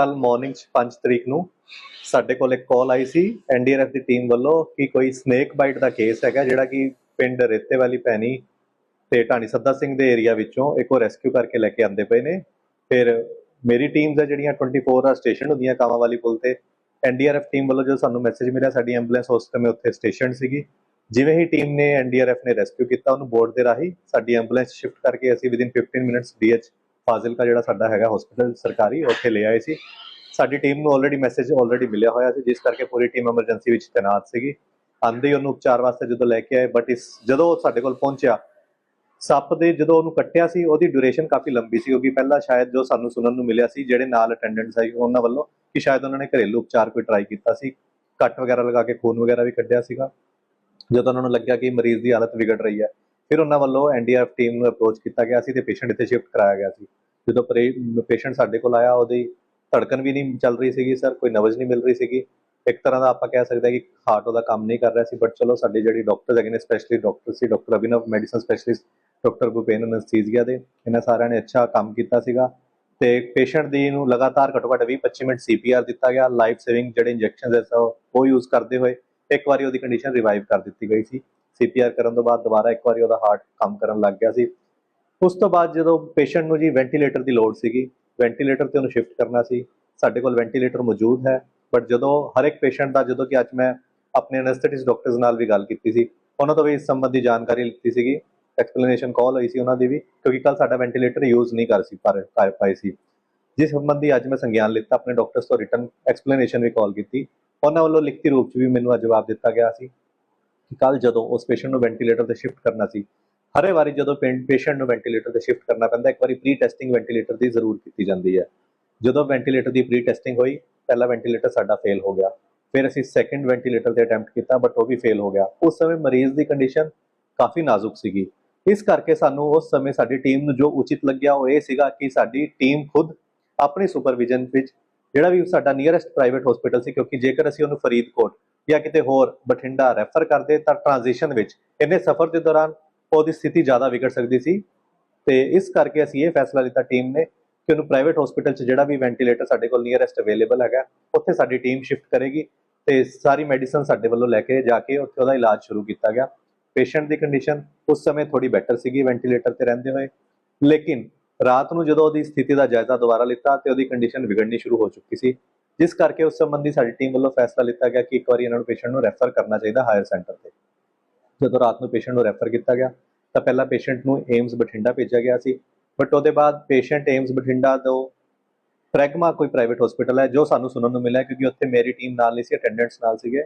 ਕੱਲ ਮਾਰਨਿੰਗ 'ਚ 5 ਤਰੀਕ ਨੂੰ ਸਾਡੇ ਕੋਲ ਇੱਕ ਕਾਲ ਆਈ ਸੀ ਐਨਡੀਆਰਐਫ ਦੀ ਟੀਮ ਵੱਲੋਂ ਕਿ ਕੋਈ ਸਨੇਕ ਬਾਈਟ ਦਾ ਕੇਸ ਹੈਗਾ ਜਿਹੜਾ ਕਿ ਪਿੰਡ ਰੇਤੇ ਵਾਲੀ ਪੈਣੀ ਤੇ ਢਾਣੀ ਸੱਦਾ ਸਿੰਘ ਦੇ ਏਰੀਆ ਵਿੱਚੋਂ ਇੱਕ ਉਹ ਰੈਸਕਿਊ ਕਰਕੇ ਲੈ ਕੇ ਆਂਦੇ ਪਏ ਨੇ। ਫਿਰ ਮੇਰੀ ਟੀਮਸ ਆ ਜਿਹੜੀਆਂ 24 ਆ ਸਟੇਸ਼ਨ ਹੁੰਦੀਆਂ ਕਾਵਾਂ ਵਾਲੀ ਪੁਲ ਤੇ ਐਨਡੀਆਰਐਫ ਟੀਮ ਵੱਲੋਂ ਜੋ ਸਾਨੂੰ ਮੈਸੇਜ ਮਿਲਿਆ, ਸਾਡੀ ਐਂਬੂਲੈਂਸ ਉਸ ਸਮੇਂ ਉੱਥੇ ਸਟੇਸ਼ਨ ਸੀਗੀ। ਜਿਵੇਂ ਹੀ ਟੀਮ ਨੇ ਐਨਡੀਆਰਐਫ ਨੇ ਰੈਸਕਿਊ ਕੀਤਾ, ਉਹਨੂੰ ਬੋਰਡ ਦੇ ਰਾਹੀਂ ਸਾਡੀ ਐਂਬੂਲੈਂਸ ਸ਼ਿਫਟ ਕਰਕੇ ਅਸੀਂ ਵਿਦਿਨ 15 ਮਿੰਟਸ ਡੀਐਚ ਫਾਜ਼ਿਲਕਾ ਜਿਹੜਾ ਸਾਡਾ ਹੈਗਾ ਹਸਪੀਟਲ ਸਰਕਾਰੀ, ਉੱਥੇ ਲੈ ਆਏ ਸੀ। ਸਾਡੀ ਟੀਮ ਨੂੰ ਆਲਰੇਡੀ ਮੈਸੇਜ ਆਲਰੇਡੀ ਮਿਲਿਆ ਹੋਇਆ ਸੀ, ਜਿਸ ਕਰਕੇ ਪੂਰੀ ਟੀਮ ਐਮਰਜੈਂਸੀ ਵਿੱਚ ਤੈਨਾਤ ਸੀਗੀ। ਆਂਦੇ ਹੀ ਉਹਨੂੰ ਉਪਚਾਰ ਵਾਸਤੇ ਜਦੋਂ ਲੈ ਕੇ ਆਏ ਬਟ ਇਸ ਜਦੋਂ ਉਹ ਸਾਡੇ ਕੋਲ ਪਹੁੰਚਿਆ, ਸੱਪ ਦੇ ਜਦੋਂ ਉਹਨੂੰ ਕੱਟਿਆ ਸੀ, ਉਹਦੀ ਡਿਊਰੇਸ਼ਨ ਕਾਫੀ ਲੰਬੀ ਸੀ, ਕਿਉਂਕਿ ਪਹਿਲਾਂ ਸ਼ਾਇਦ ਜੋ ਸਾਨੂੰ ਸੁਣਨ ਨੂੰ ਮਿਲਿਆ ਸੀ, ਜਿਹੜੇ ਨਾਲ ਅਟੈਂਡੈਂਟਸ ਸੀ, ਉਹਨਾਂ ਵੱਲੋਂ ਕਿ ਸ਼ਾਇਦ ਉਹਨਾਂ ਨੇ ਘਰੇਲੂ ਉਪਚਾਰ ਕੋਈ ਟਰਾਈ ਕੀਤਾ ਸੀ, ਕੱਟ ਵਗੈਰਾ ਲਗਾ ਕੇ ਖੂਨ ਵਗੈਰਾ ਵੀ ਕੱਢਿਆ ਸੀਗਾ। ਜਦੋਂ ਉਹਨਾਂ ਨੂੰ ਲੱਗਿਆ ਕਿ ਮਰੀਜ਼ ਦੀ ਹਾਲਤ ਵਿਗੜ ਰਹੀ ਹੈ, ਫਿਰ ਉਹਨਾਂ ਵੱਲੋਂ ਐਨਡੀਆਰਐਫ ਟੀਮ ਨੂੰ ਅਪਰੋਚ ਕੀਤਾ ਗਿਆ ਸੀ ਤੇ ਪੇਸ਼ੈਂਟ ਇੱਥੇ ਸ਼ਿਫਟ ਕਰਾਇਆ ਗਿਆ ਸੀ। ਜਦੋਂ ਪੇਸ਼ੈਂਟ ਸਾਡੇ ਕੋਲ ਆਇਆ, ਉਹਦੀ ਧੜਕਣ ਵੀ ਨਹੀਂ ਚੱਲ ਰਹੀ ਸੀਗੀ ਸਰ, ਕੋਈ ਨਬਜ਼ ਨਹੀਂ ਮਿਲ ਰਹੀ ਸੀਗੀ। ਇੱਕ ਤਰ੍ਹਾਂ ਦਾ ਆਪਾਂ ਕਹਿ ਸਕਦੇ ਹਾਂ ਕਿ ਹਾਰਟ ਉਹਦਾ ਕੰਮ ਨਹੀਂ ਕਰ ਰਿਹਾ ਸੀ ਬਟ ਚਲੋ ਸਾਡੇ ਜਿਹੜੇ ਡਾਕਟਰਸ ਹੈਗੇ ਨੇ ਸਪੈਸ਼ਲੀ ਡਾਕਟਰ ਸੀ doctor Abhinav medicine specialist doctor Bhupen anaesthesia ਦੇ, ਇਹਨਾਂ ਸਾਰਿਆਂ ਨੇ ਅੱਛਾ ਕੰਮ ਕੀਤਾ ਸੀਗਾ। ਤੇ ਪੇਸ਼ੈਂਟ ਦੀ ਨੂੰ ਲਗਾਤਾਰ ਘੱਟੋ ਘੱਟ 20-25 ਮਿੰਟ ਸੀਪੀਆਰ ਦਿੱਤਾ ਗਿਆ ਲਾਈਫ ਸੇਵਿੰਗ ਜਿਹੜੇ ਇੰਜੈਕਸ਼ਨਸ ਐ ਸੋ ਉਹ ਯੂਜ਼ ਕਰਦੇ ਹੋਏ ਇੱਕ ਵਾਰੀ ਉਹਦੀ ਕੰਡੀਸ਼ਨ ਰਿਵਾਈਵ ਕਰ ਦਿੱਤੀ ਗਈ ਸੀ। ਸੀਪੀਆਰ ਕਰਨ ਤੋਂ ਬਾਅਦ ਦੁਬਾਰਾ ਇੱਕ ਵਾਰੀ ਉਹਦਾ ਹਾਰਟ ਕੰਮ ਕਰਨ ਲੱਗ ਗਿਆ ਸੀ। ਉਸ ਤੋਂ ਬਾਅਦ ਜਦੋਂ ਪੇਸ਼ੈਂਟ ਨੂੰ ਜੀ ਵੈਂਟੀਲੇਟਰ ਦੀ ਲੋੜ ਸੀਗੀ ਵੈਂਟੀਲੇਟਰ ਤੇ ਉਹਨੂੰ ਸ਼ਿਫਟ ਕਰਨਾ ਸੀ, ਸਾਡੇ ਕੋਲ ਵੈਂਟੀਲੇਟਰ ਮੌਜੂਦ ਹੈ ਬਟ ਜਦੋਂ ਹਰ ਇੱਕ ਪੇਸ਼ੈਂਟ ਦਾ, ਜਦੋਂ ਕਿ ਅੱਜ ਮੈਂ ਆਪਣੇ ਐਨਸਥੈਟਿਸਟ ਡਾਕਟਰਸ ਨਾਲ ਵੀ ਗੱਲ ਕੀਤੀ ਸੀ, ਉਹਨਾਂ ਤੋਂ ਵੀ ਇਸ ਸੰਬੰਧੀ ਜਾਣਕਾਰੀ ਲਿੱਤੀ ਸੀਗੀ ਐਕਸਪਲੇਨੇਸ਼ਨ ਕਾਲ ਹੋਈ ਸੀ ਉਹਨਾਂ ਦੀ ਵੀ, ਕਿਉਂਕਿ ਕੱਲ ਸਾਡਾ ਵੈਂਟੀਲੇਟਰ ਯੂਜ਼ ਨਹੀਂ ਕਰ ਸੀ, ਪਰ ਕਰ ਪਾਏ ਸੀ। ਜਿਸ ਸੰਬੰਧੀ ਅੱਜ ਮੈਂ ਸੰਗਿਆਨ ਲਿੱਤਾ, ਆਪਣੇ ਡਾਕਟਰਸ ਤੋਂ ਰਿਟਰਨ ਐਕਸਪਲੇਨੇਸ਼ਨ ਵੀ ਕਾਲ ਕੀਤੀ, ਉਹਨਾਂ ਵੱਲੋਂ ਲਿਖਤੀ ਰੂਪ 'ਚ ਵੀ ਮੈਨੂੰ ਅੱਜ ਜਵਾਬ ਦਿੱਤਾ ਗਿਆ ਸੀ ਕਿ ਕੱਲ ਜਦੋਂ ਉਸ ਪੇਸ਼ੈਂਟ ਨੂੰ ਵੈਂਟੀਲੇਟਰ ਤੇ ਸ਼ਿਫਟ ਕਰਨਾ ਸੀ ਹਰੇ ਵਾਰੀ ਜਦੋਂ ਪੇਸ਼ੈਂਟ ਨੂੰ ਵੈਂਟੀਲੇਟਰ ਤੇ ਸ਼ਿਫਟ ਕਰਨਾ ਪੈਂਦਾ, ਇੱਕ ਵਾਰੀ ਪ੍ਰੀ ਟੈਸਟਿੰਗ ਵੈਂਟੀਲੇਟਰ ਦੀ ਜ਼ਰੂਰ ਕੀਤੀ ਜਾਂਦੀ ਹੈ। ਜਦੋਂ ਵੈਂਟੀਲੇਟਰ ਦੀ ਪ੍ਰੀ ਟੈਸਟਿੰਗ ਹੋਈ, ਪਹਿਲਾ ਵੈਂਟੀਲੇਟਰ ਸਾਡਾ ਫੇਲ ਹੋ ਗਿਆ। ਫਿਰ ਅਸੀਂ ਸੈਕੰਡ ਵੈਂਟੀਲੇਟਰ ਤੇ ਅਟੈਂਪਟ ਕੀਤਾ ਬਟ ਉਹ ਵੀ ਫੇਲ ਹੋ ਗਿਆ। ਉਸ ਸਮੇਂ ਮਰੀਜ਼ ਦੀ ਕੰਡੀਸ਼ਨ ਕਾਫੀ ਨਾਜ਼ੁਕ ਸੀਗੀ। ਇਸ ਕਰਕੇ ਸਾਨੂੰ ਉਸ ਸਮੇਂ ਸਾਡੀ ਟੀਮ ਨੂੰ ਜੋ ਉਚਿਤ ਲੱਗਿਆ ਉਹ ਇਹ ਸੀਗਾ ਕਿ ਸਾਡੀ ਟੀਮ ਖੁਦ ਆਪਣੀ ਸੁਪਰਵਿਜ਼ਨ ਵਿੱਚ ਜਿਹੜਾ ਵੀ ਸਾਡਾ ਨੀਅਰੈਸਟ ਪ੍ਰਾਈਵੇਟ ਹਸਪੀਟਲ ਸੀ, ਕਿਉਂਕਿ ਜੇਕਰ ਅਸੀਂ ਉਹਨੂੰ ਫਰੀਦਕੋਟ ਜਾਂ ਕਿਤੇ ਹੋਰ ਬਠਿੰਡਾ ਰੈਫਰ ਕਰਦੇ ਤਾਂ ਟ੍ਰਾਂਜੀਸ਼ਨ ਵਿੱਚ ਇਹਨੇ ਸਫ਼ਰ ਦੇ ਦੌਰਾਨ ਉਹਦੀ ਸਥਿਤੀ ਜ਼ਿਆਦਾ ਵਿਗੜ ਸਕਦੀ ਸੀ ਤੇ ਇਸ ਕਰਕੇ ਅਸੀਂ ਇਹ ਫੈਸਲਾ ਲਿੱਤਾ ਟੀਮ ਨੇ ਕਿ ਉਹਨੂੰ ਪ੍ਰਾਈਵੇਟ ਹਸਪੀਟਲ 'ਚ ਜਿਹੜਾ ਵੀ ਵੈਂਟੀਲੇਟਰ ਸਾਡੇ ਕੋਲ ਨੀਅਰੈਸਟ ਅਵੇਲੇਬਲ ਹੈਗਾ, ਉੱਥੇ ਸਾਡੀ ਟੀਮ ਸ਼ਿਫਟ ਕਰੇਗੀ ਤੇ ਸਾਰੀ ਮੈਡੀਸਨ ਸਾਡੇ ਵੱਲੋਂ ਲੈ ਕੇ ਜਾ ਕੇ ਉੱਥੇ ਉਹਦਾ ਇਲਾਜ ਸ਼ੁਰੂ ਕੀਤਾ ਗਿਆ। ਪੇਸ਼ੈਂਟ ਦੀ ਕੰਡੀਸ਼ਨ ਉਸ ਸਮੇਂ ਥੋੜੀ ਬੈਟਰ ਸੀਗੀ ਵੈਂਟੀਲੇਟਰ ਤੇ ਰਹਿੰਦੇ ਹੋਏ। ਲੇਕਿਨ ਰਾਤ ਨੂੰ ਜਦੋਂ ਉਹਦੀ ਸਥਿਤੀ ਦਾ ਜਾਇਜ਼ਾ ਦੁਬਾਰਾ ਲਿੱਤਾ ਤੇ ਉਹਦੀ ਕੰਡੀਸ਼ਨ ਵਿਗੜਨੀ ਸ਼ੁਰੂ ਹੋ ਚੁੱਕੀ ਸੀ, ਜਿਸ ਕਰਕੇ ਉਸ ਸੰਬੰਧੀ ਸਾਡੀ ਟੀਮ ਵੱਲੋਂ ਫੈਸਲਾ ਲਿੱਤਾ ਗਿਆ ਕਿ ਇੱਕ ਵਾਰੀ ਇਹਨਾਂ ਨੂੰ ਪੇਸ਼ੈਂਟ ਨੂੰ ਰੈਫਰ ਕਰਨਾ ਚਾਹੀਦਾ ਹਾਇਰ ਸੈਂਟਰ ਤੇ। ਜਦੋਂ ਰਾਤ ਨੂੰ ਪੇਸ਼ੈਂਟ ਨੂੰ ਰੈਫਰ ਕੀਤਾ ਗਿਆ, ਤਾਂ ਪਹਿਲਾਂ ਪੇਸ਼ੈਂਟ ਨੂੰ ਏਮਸ ਬਠਿੰਡਾ ਭੇਜਿਆ ਗਿਆ ਸੀ। ਬਟ ਉਹਦੇ ਬਾਅਦ ਪੇਸ਼ੈਂਟ ਏਮਸ ਬਠਿੰਡਾ ਤੋਂ ਪ੍ਰੈਗਮਾ ਕੋਈ ਪ੍ਰਾਈਵੇਟ ਹਸਪੀਟਲ ਹੈ, ਜੋ ਸਾਨੂੰ ਸੁਣਨ ਨੂੰ ਮਿਲਿਆ, ਕਿਉਂਕਿ ਉੱਥੇ ਮੇਰੀ ਟੀਮ ਨਾਲ ਨਹੀਂ ਸੀ ਅਟੈਂਡੈਂਟਸ ਨਾਲ ਸੀਗੇ।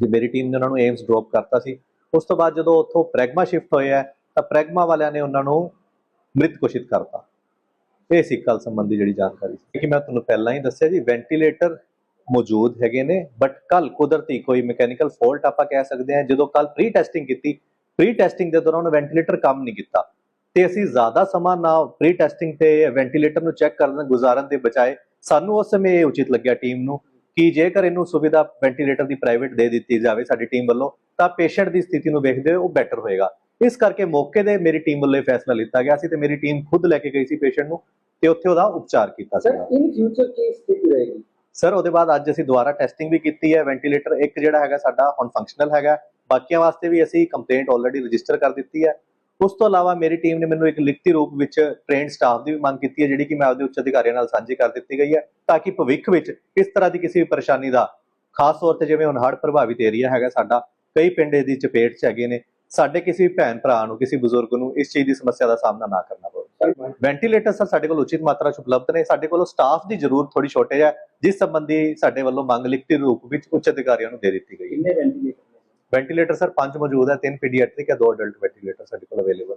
ਜੇ ਮੇਰੀ ਟੀਮ ਨੇ ਉਹਨਾਂ ਨੂੰ ਏਮਸ ਡ੍ਰੌਪ ਕਰਤਾ ਸੀ। ਉਸ ਤੋਂ ਬਾਅਦ ਜਦੋਂ ਉੱਥੋਂ ਪ੍ਰੈਗਮਾ ਸ਼ਿਫਟ ਹੋਇਆ ਤਾਂ ਪ੍ਰੈਗਮਾ ਵਾਲਿਆਂ ਨੇ ਉਹਨਾਂ ਨੂੰ ਮ੍ਰਿਤ ਘੋਸ਼ਿਤ ਕਰਤਾ। ਇਹ ਸੀ ਕੱਲ ਸੰਬੰਧੀ ਜਿਹੜੀ ਜਾਣਕਾਰੀ ਸੀ। ਕਿ ਮੈਂ ਤੁਹਾਨੂੰ ਪਹਿਲਾਂ ਹੀ ਦੱਸਿਆ ਜੀ ਵੈਂਟੀਲੇਟਰ ਮੌਜੂਦ ਹੈਗੇ ਨੇ ਬਟ ਕੱਲ ਕੁਦਰਤੀ ਕੋਈ ਮੈਕੈਨੀਕਲ ਫਾਲਟ ਆਪਾਂ ਕਹਿ ਸਕਦੇ ਹਾਂ ਜਦੋਂ ਕੱਲ ਪ੍ਰੀ ਟੈਸਟਿੰਗ ਕੀਤੀ ਪ੍ਰੀ ਟੈਸਟਿੰਗ ਦੇ ਦੌਰਾਨ ਵੈਂਟੀਲੇਟਰ ਕੰਮ ਨਹੀਂ ਕੀਤਾ। ਤੇ ਅਸੀਂ ਜ਼ਿਆਦਾ ਸਮਾਂ ਨਾ ਪ੍ਰੀ ਟੈਸਟਿੰਗ ਤੇ ਵੈਂਟੀਲੇਟਰ ਨੂੰ ਚੈੱਕ ਕਰਨ ਗੁਜ਼ਾਰਨ ਦੇ ਬਜਾਏ ਸਾਨੂੰ ਉਸ ਸਮੇਂ ਇਹ ਉਚਿਤ ਲੱਗਿਆ ਟੀਮ ਨੂੰ ਕਿ ਜੇਕਰ ਇਹਨੂੰ ਸੁਵਿਧਾ ਵੈਂਟੀਲੇਟਰ ਦੀ ਪ੍ਰਾਈਵੇਟ ਦੇ ਦਿੱਤੀ ਜਾਵੇ ਸਾਡੀ ਟੀਮ ਵੱਲੋਂ ਤਾਂ ਪੇਸ਼ੈਂਟ ਦੀ ਸਥਿਤੀ ਨੂੰ ਵੇਖਦੇ ਉਹ ਬੈਟਰ ਹੋਏਗਾ। ਇਸ ਕਰਕੇ ਮੌਕੇ ਤੇ ਮੇਰੀ ਟੀਮ ਵੱਲੋਂ ਇਹ ਫੈਸਲਾ ਲਿੱਤਾ ਗਿਆ ਸੀ ਤੇ ਮੇਰੀ ਟੀਮ ਖੁਦ ਲੈ ਕੇ ਗਈ ਸੀ ਪੇਸ਼ੈਂਟ ਨੂੰ ਤੇ ਉੱਥੇ ਉਹਦਾ ਉਪਚਾਰ ਕੀਤਾ ਸਰ ਸੀਗਾ। ਇਨ ਫਿਊਚਰ ਕੀ ਸਥਿਤੀ ਰਹੇਗੀ? ਸਰ ਉਹਦੇ ਬਾਅਦ ਅੱਜ ਅਸੀਂ ਦੁਬਾਰਾ ਟੈਸਟਿੰਗ ਵੀ ਕੀਤੀ ਹੈ ਵੈਂਟੀਲੇਟਰ ਇੱਕ ਜਿਹੜਾ ਹੈਗਾ ਸਾਡਾ ਹੁਣ ਫੰਕਸ਼ਨਲ ਹੈਗਾ। ਬਾਕੀਆਂ ਵਾਸਤੇ ਵੀ ਅਸੀਂ ਕੰਪਲੇਂਟ ਆਲਰੇਡੀ ਰਜਿਸਟਰ ਕਰ ਦਿੱਤੀ ਹੈ। ਉਸ ਤੋਂ ਇਲਾਵਾ ਮੇਰੀ ਟੀਮ ਨੇ ਮੈਨੂੰ ਇੱਕ ਲਿਖਤੀ ਰੂਪ ਵਿੱਚ ਟ੍ਰੇਨਡ ਸਟਾਫ ਦੀ ਵੀ ਮੰਗ ਕੀਤੀ ਹੈ, ਜਿਹੜੀ ਕਿ ਮੈਂ ਆਪਦੇ ਉੱਚ ਅਧਿਕਾਰੀਆਂ ਨਾਲ ਸਾਂਝੀ ਕਰ ਦਿੱਤੀ ਗਈ ਹੈ, ਤਾਂ ਕਿ ਭਵਿੱਖ ਵਿੱਚ ਇਸ ਤਰ੍ਹਾਂ ਦੀ ਕਿਸੇ ਵੀ ਪਰੇਸ਼ਾਨੀ ਦਾ ਖਾਸ ਤੌਰ ਤੇ ਜਿਵੇਂ ਹੁਣ ਹੜ੍ਹ ਪ੍ਰਭਾਵਿਤ ਏਰੀਆ ਹੈਗਾ ਸਾਡਾ, ਕਈ ਪਿੰਡ ਇਹਦੀ ਚਪੇਟ 'ਚ ਹੈਗੇ ਨੇ। ਸਾਡੇ ਕਿਸੇ ਵੀ ਭੈਣ ਭਰਾ ਨੂੰ, ਕਿਸੇ ਬਜ਼ੁਰਗ ਨੂੰ ਇਸ ਚੀਜ਼ ਦੀ ਸਮੱਸਿਆ ਦਾ ਸਾਹਮਣਾ ਨਾ ਕਰਨਾ ਪਵੇ। ਵੈਂਟੀਲੇਟਰ ਸਰ ਸਾਡੇ ਕੋਲ ਉਚਿਤ ਮਾਤਰਾ 'ਚ ਉਪਲਬਧ ਨੇ। ਸਾਡੇ ਕੋਲ ਸਟਾਫ ਦੀ ਜ਼ਰੂਰਤ ਥੋੜੀ ਛੋਟੇ ਹੈ ਜਿਸ ਸੰਬੰਧੀ ਸਾਡੇ ਵੱਲੋਂ ਮੰਗ ਲਿਖਤੀ ਰੂਪ ਵਿੱਚ ਉੱਚ ਅਧਿਕਾਰੀਆਂ ਨੂੰ ਦੇ ਦਿੱਤੀ ਗਈ ਹੈ। ਕਿੰਨੇ ਵੈਂਟੀਲੇਟਰ ਵੈਂਟੀਲੇਟਰ ਸਰ ਪੰਜ ਮੌਜੂਦ ਹੈ ਤਿੰਨ ਪੀਡੀਆਟ੍ਰਿਕ ਹੈ ਦੋ ਅਡਲਟ ਵੈਂਟੀਲੇਟਰ ਸਾਡੇ ਕੋਲ ਅਵੇਲੇਬਲ